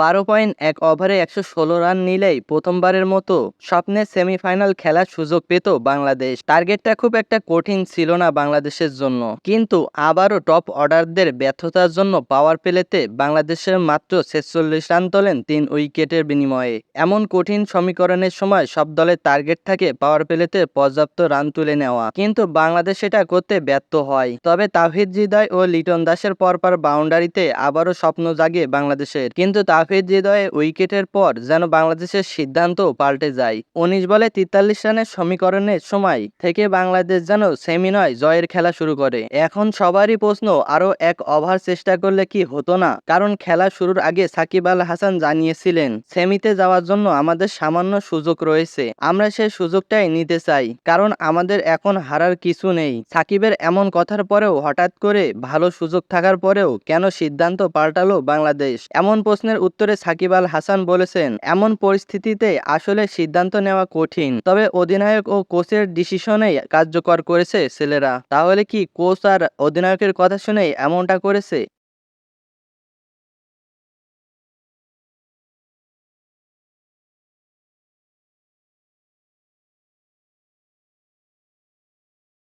বারো পয়েন্ট এক ওভারে একশো ষোলো রান নিলেই প্রথমবারের মতো স্বপ্নের সেমিফাইনাল খেলার সুযোগ পেত বাংলাদেশ। টার্গেটটা খুব একটা কঠিন ছিল না বাংলাদেশের জন্য। কিন্তু আবারও টপ অর্ডারদের ব্যর্থতার জন্য পাওয়ার প্লেতে বাংলাদেশের মাত্র ছেচল্লিশ রান তোলেন তিন উইকেটের বিনিময়ে। এমন কঠিন সমীকরণের সময় সব দলের টার্গেট থাকে পাওয়ার প্লেতে পর্যাপ্ত রান তুলে নেওয়া। কিন্তু বাংলাদেশ সেটা করতে ব্যর্থ হয়। তবে তাহিদ হৃদয় ও লিটন দাসের পরপর বাউন্ডারিতে আবারও স্বপ্ন জাগে বাংলাদেশের। কিন্তু তাহিদ হৃদয়ে উইকেটের পর যেন বাংলাদেশের সিদ্ধান্ত পাল্টে যায়। উনিশ বলে তেতাল্লিশ রানের সমীকরণের সময় থেকে বাংলাদেশ যেন সেমি নয় জয়ের খেলা শুরু করে। এখন সবারই প্রশ্ন, আরও এক ওভার চেষ্টা করলে কি হতো না? কারণ খেলা শুরুর আগে সাকিব আল হাসান জানিয়েছিলেন, সেমিতে যাওয়ার জন্য আমাদের সামান্য সুযোগ রয়েছে। আমরা সেই সুযোগটাই নিতে চাই, কারণ আমাদের এখন হারার কিছু নেই। সাকিবের এমন কথার পরেও হঠাৎ করে ভালো সুযোগ থাকার পরেও কেন সিদ্ধান্ত পাল্টালো বাংলাদেশ? এমন প্রশ্নের উত্তরে সাকিব আল হাসান বলেছেন, এমন পরিস্থিতিতে আসলে সিদ্ধান্ত নেওয়া কঠিন। তবে অধিনায়ক ও কোচের ডিসিশনেই কার্যকর করেছে ছেলেরা। তাহলে কি কোচ আর অধিনায়কের কথা শুনে এমনটা করেছে?